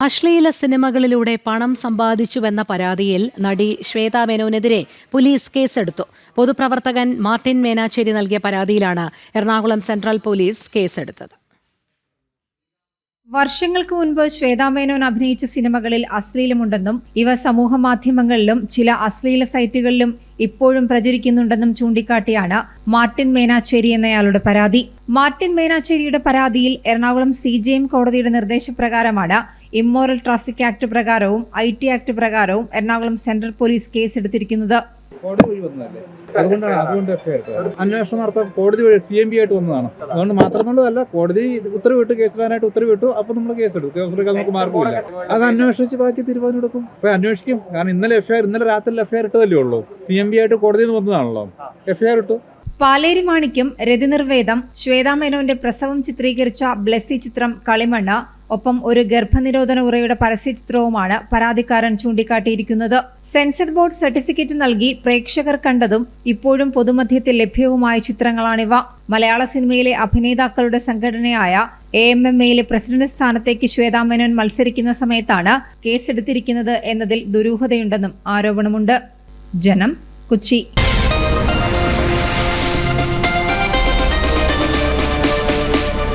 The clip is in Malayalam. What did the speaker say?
അശ്ലീല സിനിമകളിലൂടെ പണം സമ്പാദിച്ചുവെന്ന പരാതിയിൽ നടി ശ്വേത മേനോനെതിരെ പോലീസ് കേസെടുത്തു. പൊതുപ്രവർത്തകൻ മാർട്ടിൻ മേനാച്ചേരി നൽകിയ പരാതിയിലാണ് എറണാകുളം സെൻട്രൽ പോലീസ് കേസെടുത്തത്. വർഷങ്ങൾക്ക് മുൻപ് ശ്വേതാ മേനോൻ അഭിനയിച്ച സിനിമകളിൽ അശ്ലീലമുണ്ടെന്നും ഇവ സമൂഹ മാധ്യമങ്ങളിലും ചില അശ്ലീല സൈറ്റുകളിലും ഇപ്പോഴും പ്രചരിക്കുന്നുണ്ടെന്നും ചൂണ്ടിക്കാട്ടിയാണ് മാർട്ടിൻ മേനാച്ചേരി എന്നയാളുടെ പരാതി. മാർട്ടിൻ മേനാച്ചേരിയുടെ പരാതിയിൽ എറണാകുളം സി കോടതിയുടെ നിർദ്ദേശപ്രകാരമാണ് ഇമ്മോറൽ ട്രാഫിക് ആക്ട് പ്രകാരവും ഐ ടി ആക്ട് പ്രകാരവും എറണാകുളം സെൻട്രൽ പോലീസ് കേസ് എടുത്തിരിക്കുന്നത് അതുകൊണ്ടാണ് അതുകൊണ്ട് അന്വേഷണം നടത്താൻ കോടതി വഴി സി എം ബി ആയിട്ട് വന്നതാണ്. അതുകൊണ്ട് മാത്രമല്ലതല്ല കോടതി ഉത്തരവിട്ട് കേസിടാനായിട്ട് ഉത്തരവിട്ടു അപ്പൊ നമ്മൾ കേസെടുക്കും. കേസെടുക്കാൻ നമുക്ക് മാർഗമില്ല അത് അന്വേഷിച്ച് ബാക്കി തീരുമാനം എടുക്കും. അപ്പൊ അന്വേഷിക്കും. കാരണം ഇന്നലെ എഫ്ഐആർ ഇന്നലെ രാത്രി എഫ്ഐആർ ഇട്ടതല്ലേ ഉള്ളൂ. സി എം ബി ആയിട്ട് കോടതിയിൽ നിന്ന് വന്നതാണല്ലോ. എഫ്ഐആർ ഇട്ടു. പാലേരി മാണിക്യം രതിനിർവേദം ശ്വേതാമേനോന്റെ പ്രസവം ചിത്രീകരിച്ച ബ്ലെസ്സി ചിത്രം കളിമണ്ണ് ഒപ്പം ഒരു ഗർഭനിരോധന ഉറയുടെ പരസ്യ ചിത്രവുമാണ് പരാതിക്കാരൻ ചൂണ്ടിക്കാട്ടിയിരിക്കുന്നത്. സെൻസർ ബോർഡ് സർട്ടിഫിക്കറ്റ് നൽകി പ്രേക്ഷകർ കണ്ടതും ഇപ്പോഴും പൊതുമധ്യത്തിൽ ലഭ്യവുമായ ചിത്രങ്ങളാണിവ. മലയാള സിനിമയിലെ അഭിനേതാക്കളുടെ സംഘടനയായ എ എം എം എയിലെ പ്രസിഡന്റ് സ്ഥാനത്തേക്ക് ശ്വേതാമേനോൻ മത്സരിക്കുന്ന സമയത്താണ് കേസെടുത്തിരിക്കുന്നത് എന്നതിൽ ദുരൂഹതയുണ്ടെന്നും ആരോപണമുണ്ട്. ജനം കൊച്ചി.